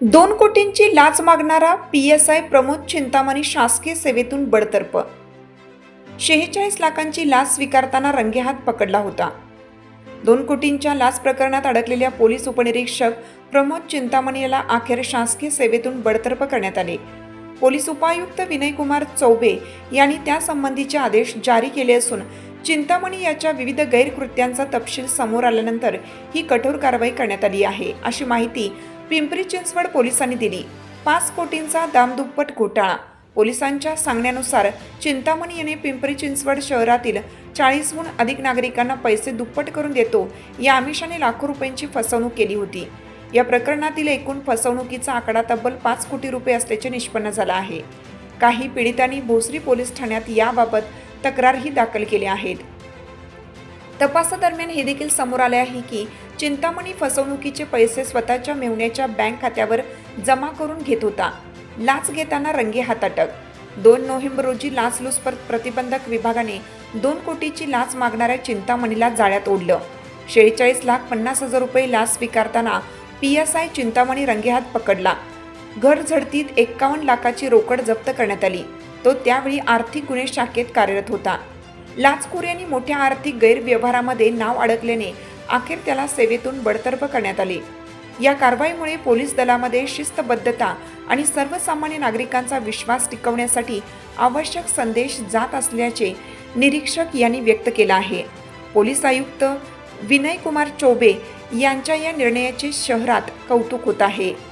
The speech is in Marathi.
दोन कोटींची लाच मागणारा P S I Pramod Chintamani शासकीय सेवेतून बडतर्फ. शेहेचाळीस लाखांची लाच स्वीकारताना रंगेहात पकडला होता. दोन कोटींच्या लाच प्रकरणात अडकलेल्या पोलीस उपनिरीक्षक प्रमोद चिंतामणी याला अखेर शासकीय सेवेतून बडतर्फ करण्यात आले. पोलीस उपायुक्त विनयकुमार चौबे यांनी त्यासंबंधीचे आदेश जारी केले असून चिंतामणी याच्या विविध गैरकृत्यांचा तपशील समोर आल्यानंतर ही कठोर कारवाई करण्यात आली आहे अशी माहिती पिंपरी चिंचवड पोलिसांनी दिली. पाच कोटींचा दामदुप्पट घोटाळा. पोलिसांच्या सांगण्यानुसार चिंतामणी याने पिंपरी चिंचवड शहरातील चाळीसहून अधिक नागरिकांना पैसे दुप्पट करून देतो या आमिषाने लाखो रुपयांची फसवणूक केली होती. या प्रकरणातील एकूण फसवणुकीचा आकडा तब्बल पाच कोटी रुपये असल्याचे निष्पन्न झाला आहे. काही पीडितांनी भोसरी पोलीस ठाण्यात याबाबत तक्रारही दाखल केल्या आहेत. तपासादरम्यान हे देखील समोर आले आहे की चिंतामणी फसवणुकीचे पैसे स्वतःच्या मेवण्याच्या बँक खात्यावर जमा करून घेत होता. लाच घेताना रंगे हात अटक दोन नोव्हेंबर रोजी लाचलुचपत प्रतिबंधक विभागाने दोन कोटीची लाच मागणाऱ्या चिंतामणीला जाळ्यात ओढलं. शेहेचाळीस लाख पन्नास हजार रुपये लाच स्वीकारताना पी एस आय चिंतामणी रंगेहात पकडला. घर झडतीत एक्कावन्न लाखाची रोकड जप्त करण्यात आली. तो त्यावेळी आर्थिक गुन्हे शाखेत कार्यरत होता. लाचखोर यांनी मोठ्या आर्थिक गैरव्यवहारामध्ये नाव अडकल्याने अखेर त्याला सेवेतून बडतर्फ करण्यात आले. या कारवाईमुळे पोलीस दलामध्ये शिस्तबद्धता आणि सर्वसामान्य नागरिकांचा विश्वास टिकवण्यासाठी आवश्यक संदेश जात असल्याचे निरीक्षक यांनी व्यक्त केला आहे. पोलीस आयुक्त विनय कुमार चौबे यांच्या या निर्णयाचे शहरात कौतुक होत आहे.